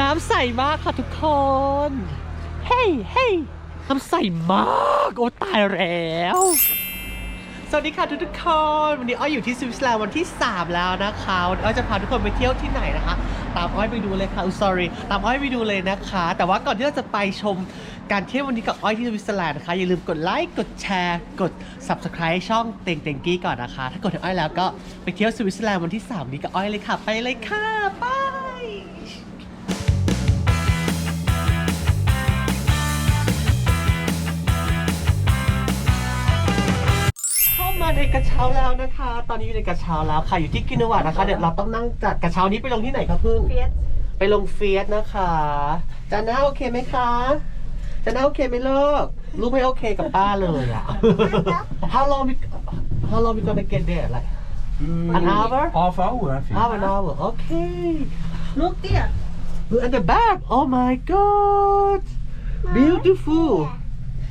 น้ำใสมากค่ะทุกคน เฮ้ยเฮ้ยน้ำใสมาก โอ้ตายแล้วสวัสดีค่ะทุกทุกๆคน วันนี้อ้อยอยู่ที่สวิตเซอร์แลนด์วันที่ 3 แล้วนะคะวันนี้อ้อยจะพาทุกคนไปเที่ยวที่ไหนนะคะ ตามอ้อยไปดูเลยค่ะอุ sorry ตามอ้อยไปดูเลยนะคะ แต่ว่าก่อนที่เราจะไปชมการเที่ยววันนี้กับอ้อยที่สวิตเซอร์แลนด์นะคะอย่าลืมกดไลค์กดแชร์ กด subscribe ช่องเต็งเต็งกี้ก่อนนะคะ ถ้ากดถึงอ้อยแล้วก็ไปเที่ยวสวิตเซอร์แลนด์วันที่ 3 นี้กับอ้อยเลยค่ะ ไปเลยค่ะไป มาในกระเช้าแล้วนะคะ ตอนนี้อยู่ในกระเช้าแล้วค่ะอยู่ที่กินวานะคะ เดี๋ยวเราต้องนั่งจากกระเช้านี้ไปลงที่ไหนคะพึ่งเฟียสไปลงเฟียสนะคะจาน่าโอเคไหมคะจาน่าโอเคไหมลูกลูกไม่โอเคกับป้าเลยอะ How long we How long we gonna get there like An hour? Half hour, I think. half an hour okay ลูกเตี้ย Look at the back oh my god beautiful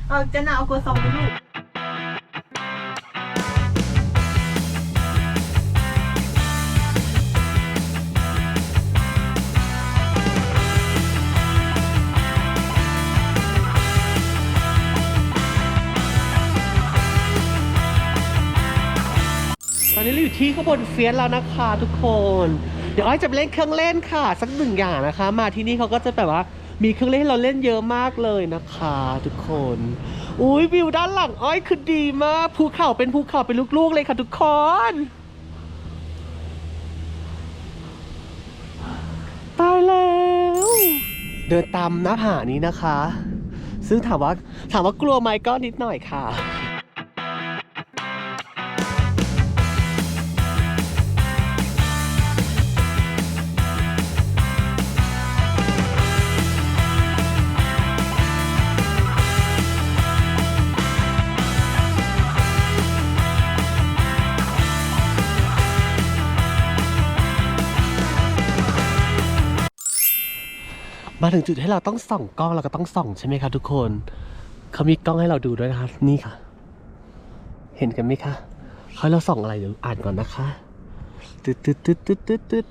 เอาเจะน่าเอากระซองไปลูก ที่ข้างบนเฟียสแล้วนะคะทุกคน เดี๋ยวอ้อยจะไปเล่นเครื่องเล่นค่ะ สักหนึ่งอย่างนะคะ มาที่นี่เขาก็จะแบบว่ามีเครื่องเล่นให้เราเล่นเยอะมากเลยนะคะ ทุกคน อุ้ยวิวด้านหลังอ้อยคือดีมากภูเขาเป็นภูเขาเป็นลูกๆเลยค่ะทุกคนตายแล้ว เดินตามหน้าผานี้นะคะ ซึ่งถามว่าถามว่ากลัวไหมก็นิดหน่อยค่ะ มาถึงจุดให้เราต้องส่องกล้องเราก็ต้องส่องใช่ไหมคะทุกคนเขามีกล้องให้เราดูด้วยนะคะนี่ค่ะ เห็นกันไหมคะเขาเราส่องอะไรเดี๋ยวอ่านก่อนนะคะตึ๊ดตึ๊ดตึ๊ดตึ๊ดตึ๊ดตึ๊ด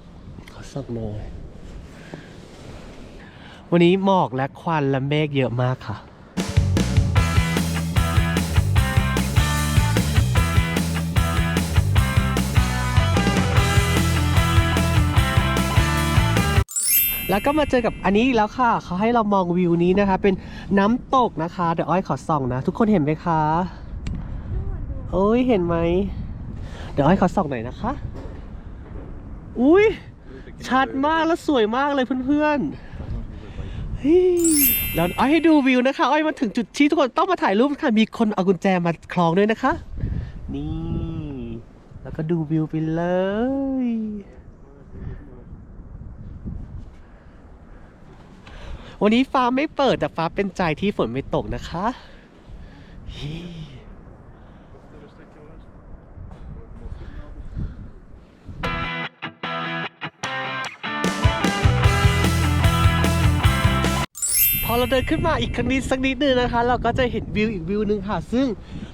ขาส่องหน่อยวันนี้หมอกและควันและเมฆเยอะมากค่ะ แล้วก็มาเจอกับอันนี้แล้วค่ะ เขาให้เรามองวิวนี้นะคะ เป็นน้ำตกนะคะเดี๋ยวอ้อยขอส่องนะ ทุกคนเห็นไหมคะโอ้ยเห็นไหมเดี๋ยวอ้อยขอส่องหน่อยนะคะ อุ้ยชัดมากแล้วสวยมากเลยเพื่อนๆแล้วอ้อยให้ดูวิวนะคะอ้อยมาถึงจุดที่ทุกคนต้องมาถ่ายรูปค่ะ มีคนเอากุญแจมาคล้องด้วยนะคะ นี่ แล้วก็ดูวิวไปเลย วันนี้ฟ้าไม่เปิดแต่ฟ้าเป็นใจที่ฝนไม่ตกนะคะพอเราเดินขึ้นมาอีกครั้งนิดสักนิดนึงนะคะ เราก็จะเห็นวิวอีกวิวหนึ่งค่ะ ซึ่ง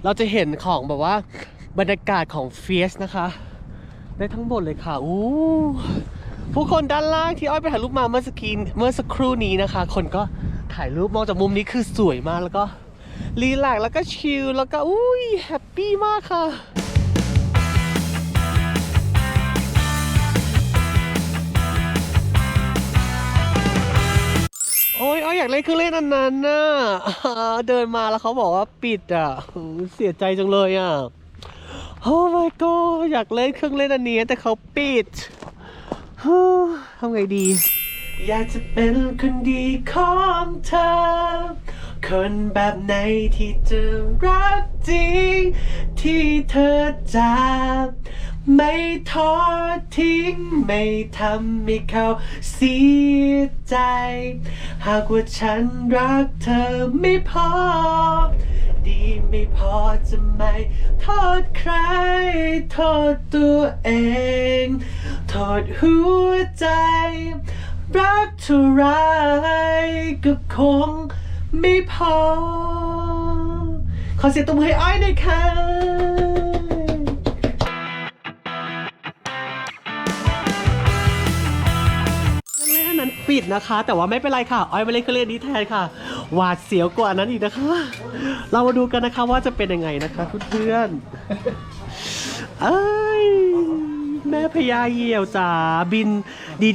เราจะเห็นของแบบว่าบรรยากาศของเฟียสนะคะ ได้ทั้งหมดเลยค่ะ อู้ ผู้คนด้านล่างที่อ้อยไปถ่ายรูปมาเมื่อสกีเมื่อสักครู่นี้นะคะ คนก็ถ่ายรูปมองจากมุมนี้คือสวยมากแล้วก็รีแลกแล้วก็ชิลแล้วก็อุ้ยแฮปปี้มากค่ะโอ้ยอ้อยอยากเล่นเครื่องเล่นอันนั้นน่ะเดินมาแล้วเขาบอกว่าปิดอะเสียใจจังเลยอะโอ้ my god อยากเล่นเครื่องเล่นอันนี้แต่เขาปิด ทำไงดี อยากจะเป็นคนดีของเธอ คนแบบไหนที่จะรักจริง ที่เธอจะไม่ทอดทิ้ง ไม่ทำให้เขาเสียใจ หากว่าฉันรักเธอไม่พอ ดีไม่พอจะไม่โทษใคร โทษตัวเอง โทษหัวใจ รักเท่าไรก็คงไม่พอ ขอเสียงตบมือให้อ้อยหน่อยค่ะเครื่องเล่นอันนั้นปิปิดนะคะ แต่ว่าไม่เป็นไรค่ะ อ้อยมาเล่นเครื่องเล่นนี้แทนค่ะ หวาดเสียวกว่านั้นอีกนะคะ เรามาดูกันนะคะว่าจะเป็นยังไงนะคะเพื่อนๆเอ้ยแม่พญาเหี่ยวจ๋าบิน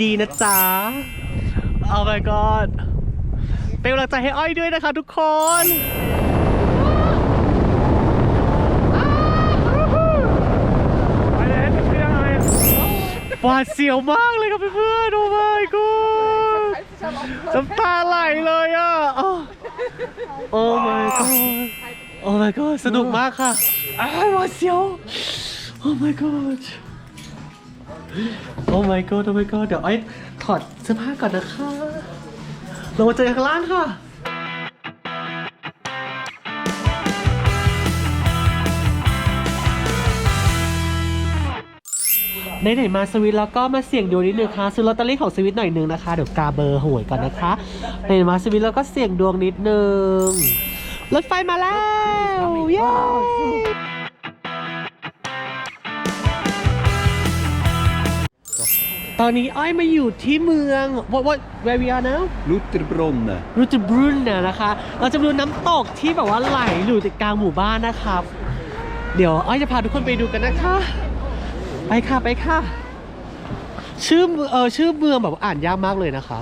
ดีๆนะจ๊ะ Oh my god เป็นกำลังใจให้อ้อยด้วยนะคะทุกคนหวาดเสียวมากเลยครับเพื่อนๆโอ้ my god น้ำตาไหลเลยอะอ้าวโอ้ my god โอ้ my god สนุกมากค่ะอ้าวหวาดเสียว โอ้ my god โอ้ my god โอ้ my god เดี๋ยวไอ้ถอดเสื้อผ้าก่อนนะคะลงมาเจอกันข้างล่างค่ะ ไหนๆมาสวิตแล้วก็มาเสี่ยงดวงนิดนึงค่ะซื้อลอตเตอรี่ของสวิตหน่อยนึงนะคะเดี๋ยวกาเบอร์หวยก่อนนะคะไหนๆมาสวิตแล้วก็เสี่ยงดวงนิดนึงรถไฟมาแล้วเย้ตอนนี้อ้อยมาอยู่ที่เมือง what what where we are now Lutterbrunnen. รูจิบรุนเนี่ยนะคะ เราจะไปดูน้ำตกที่แบบว่าไหลอยู่ในกลางหมู่บ้านนะครับ เดี๋ยวอ้อยจะพาทุกคนไปดูกันนะคะ ไปค่ะไปค่ะ ชื่อเออชื่อเมืองแบบว่าอ่านยากมากเลยนะคะ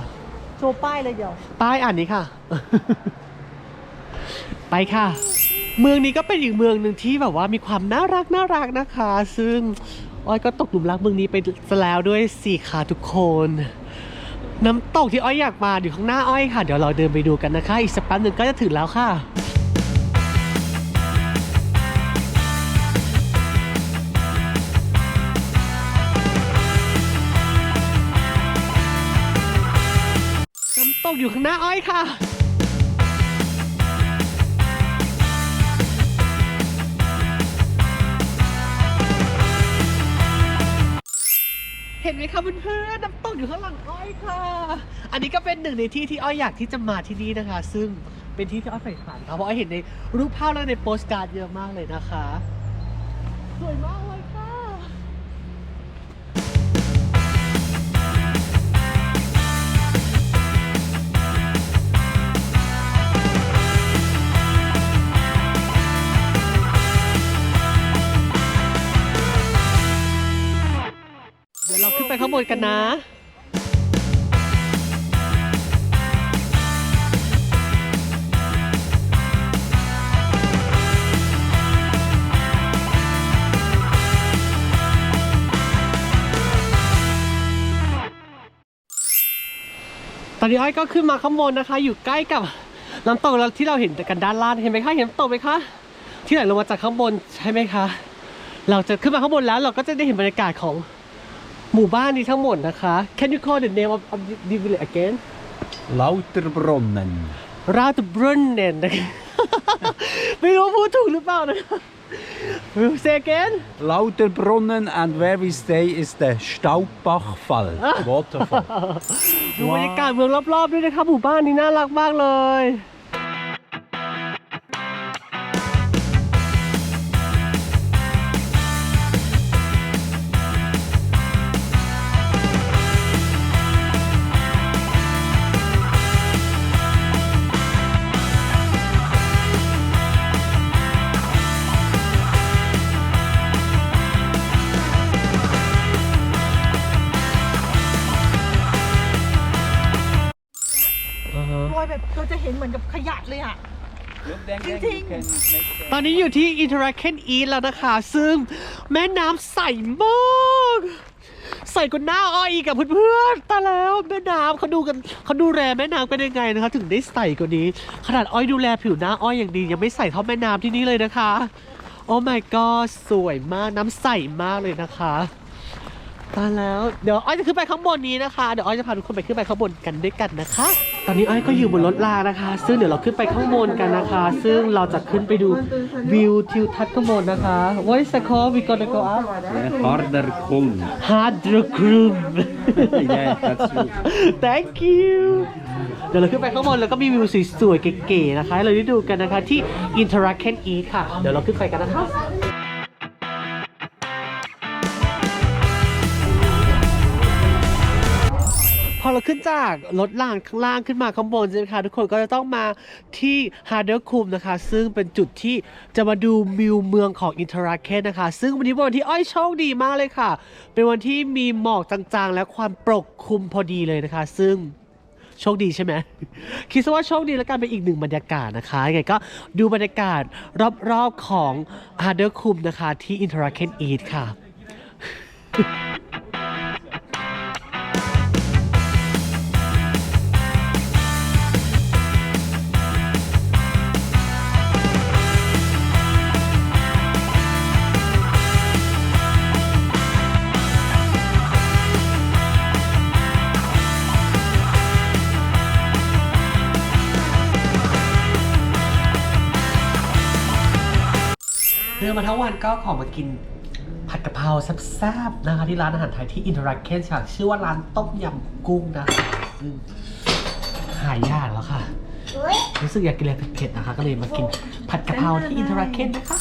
โชว์ป้ายเลยเดี๋ยว ป้ายอ่านนี้ค่ะ ไปค่ะ เมืองนี้ก็เป็นอีกเมืองหนึ่งที่แบบว่ามีความน่ารักน่ารักนะคะ ซึ่งอ้อยก็ตกหลุมรักเมืองนี้ไปซะแล้วด้วยสี่ขาทุกคน น้ำตกที่อ้อยอยากมาอยู่ข้างหน้าอ้อยค่ะ เดี๋ยวเราเดินไปดูกันนะคะ อีกสักแป๊บหนึ่งก็จะถึงแล้วค่ะ ตกอยู่ข้างหน้าอ้อยค่ะ เห็นไหมคะเพื่อนๆน้ำตกอยู่ข้างหลังอ้อยค่ะ อันนี้ก็เป็นหนึ่งในที่ที่อ้อยอยากที่จะมาที่นี่นะคะ ซึ่งเป็นที่ที่อ้อยใฝ่ฝันค่ะเพราะอ้อยเห็นในรูปภาพและในโปสการ์ดเยอะมากเลยนะคะ สวยมากเลย ดี๋ยกันนะตอนนี้อ้อยก็ขึ้นมาข้างบนนะคะ อยู่ใกล้กับน้ำตกแล้วที่เราเห็นกันด้านล่างเห็นไหมคะเห็นน้ำตกไหมคะ ที่ไหลลงมาจากข้างบนใช่ไหมคะ เราจะขึ้นมาข้างบนแล้วเราก็จะได้เห็นบรรยากาศของ หมู่บ้านนี้ทั้งหมดนะคะ Can you call the name of, of the village again Lauterbrunnen. ราตบรุนเนนนะคะไม่รู้ว่าพูดถูกหรือเปล่านะคะ Say again Lauterbrunnen and where we stay is the Staubbachfall waterfall. ดูบรรยากาศเมืองรอบๆด้วยนะคะหมู่บ้านนี้น่ารักมากเลย ตอนนี้อยู่ที่ Interaction East แล้วนะคะ ซึ่งแม่น้ำใสมากใส่กว่าหน้าอ้อยอีกกับเพื่อนๆตาแล้วแม่น้ำเขาดูกันเขาดูแลแม่น้ำกันยังไงนะคะ ถึงได้ใส่กว่านี้ ขนาดอ้อยดูแลผิวหน้าอ้อยอย่างดี ยังไม่ใส่เท่าแม่น้ำที่นี่เลยนะคะ โอ้ my god สวยมากน้ำใสมากเลยนะคะ ตายแล้ว เดี๋ยวอ้อยจะขึ้นไปข้างบนนี้นะคะ เดี๋ยวอ้อยจะพาทุกคนไปขึ้นไปข้างบนกันด้วยกันนะคะ ตอนนี้อ้อยก็อยู่บนรถรางนะคะ ซึ่งเดี๋ยวเราขึ้นไปข้างบนกันนะคะ ซึ่งเราจะขึ้นไปดูวิวทิวทัศน์ข้างบนนะคะ What is the call we gonna go up Harder Kulm. Hard Room Yeah, that's true. Thank you เดี๋ยวเราขึ้นไปข้างบนแล้วก็มีวิวสวยๆเก๋ๆนะคะให้เราได้ดูกันนะคะที่ Interaction E ค่ะ เดี๋ยวเราขึ้นไปกันนะคะ พอเราขึ้นจากรถล่างข้างล่างขึ้นมาข้างบนใช่ไหมคะทุกคนก็จะต้องมาที่ฮาร์เดอร์คุมนะคะ ซึ่งเป็นจุดที่จะมาดูมิวเมืองของอินเทอร์ราเคนนะคะ ซึ่งวันนี้เป็นวันที่อ้อยโชคดีมากเลยค่ะ เป็นวันที่มีหมอกจางๆ และความปกคลุมพอดีเลยนะคะ ซึ่งโชคดีใช่ไหม คิดซะว่าโชคดีแล้วกันเป็นอีกหนึ่งบรรยากาศนะคะ ยังไงก็ดูบรรยากาศรอบๆของฮาร์เดอร์คุมนะคะที่อินเทอร์ราเคนอีทค่ะ นมาทั้งวันก็ขอมากินผัดกะเพราแซ่บๆนะคะที่ร้านอาหารไทยที่อินเทอร์แอคเคนค่ะชื่อว่าร้านต้มยำกุ้งนะคะซึ่งหายากแล้วค่ะ รู้สึกอยากกินอะไรเผ็ดๆนะคะ ก็เลยมากินผัดกะเพราที่อินเทอร์แอคเคนนะคะ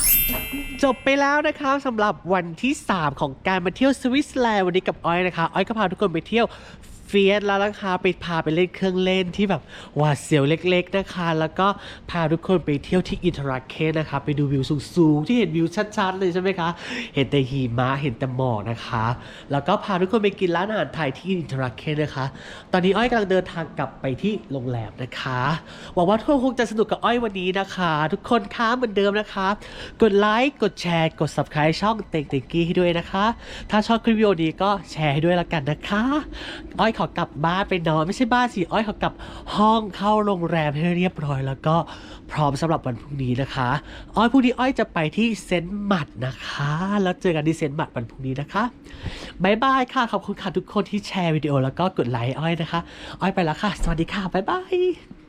จบไปแล้วนะคะสำหรับวันที่ 3 ของการมาเที่ยวสวิตเซอร์แลนด์วันนี้กับอ้อยนะคะ อ้อยก็พาทุกคนไปเที่ยวเฟียสแล้วนะคะไปพาไปเล่นเครื่องเล่นที่แบบหวาดเสียวเล็ก ๆนะคะ แล้วก็พาทุกคนไปเที่ยวที่อินทร์แอคเคนนะคะ ไปดูวิวสูงๆ ที่เห็นวิวชัดๆเลยใช่ไหมคะ เห็นแต่หิมะเห็นแต่หมอกนะคะ แล้วก็พาทุกคนไปกินร้านอาหารไทยที่อินทร์แอคเคนนะคะ ตอนนี้อ้อยกำลังเดินทางกลับไปที่โรงแรมนะคะหวังว่าทุกคนคงจะสนุกกับอ้อยวันนี้นะคะ ทุกคนคะเหมือนเดิมนะคะ กดไลค์กดแชร์ กด subscribe ช่องเต็งเต็งกี้ให้ด้วยนะคะ ถ้าชอบคลิปวิดีโอนี้ก็แชร์ให้ด้วยละกันนะคะอ้อยขอกลับบ้านไปนอนไม่ใช่บ้านสิอ้อยขอกลับห้องเข้าโรงแรมให้เรียบร้อย แล้วก็พร้อมสำหรับวันพรุ่งนี้นะคะ อ้อยพรุ่งนี้อ้อยจะไปที่เซนต์มัดนะคะ แล้วเจอกันที่เซนต์มัดวันพรุ่งนี้นะคะบายบายค่ะขอบคุณค่ะทุกคนที่แชร์วิดีโอแล้วก็กดไลค์อ้อยนะคะ อ้อยไปแล้วค่ะ สวัสดีค่ะบ๊ายบาย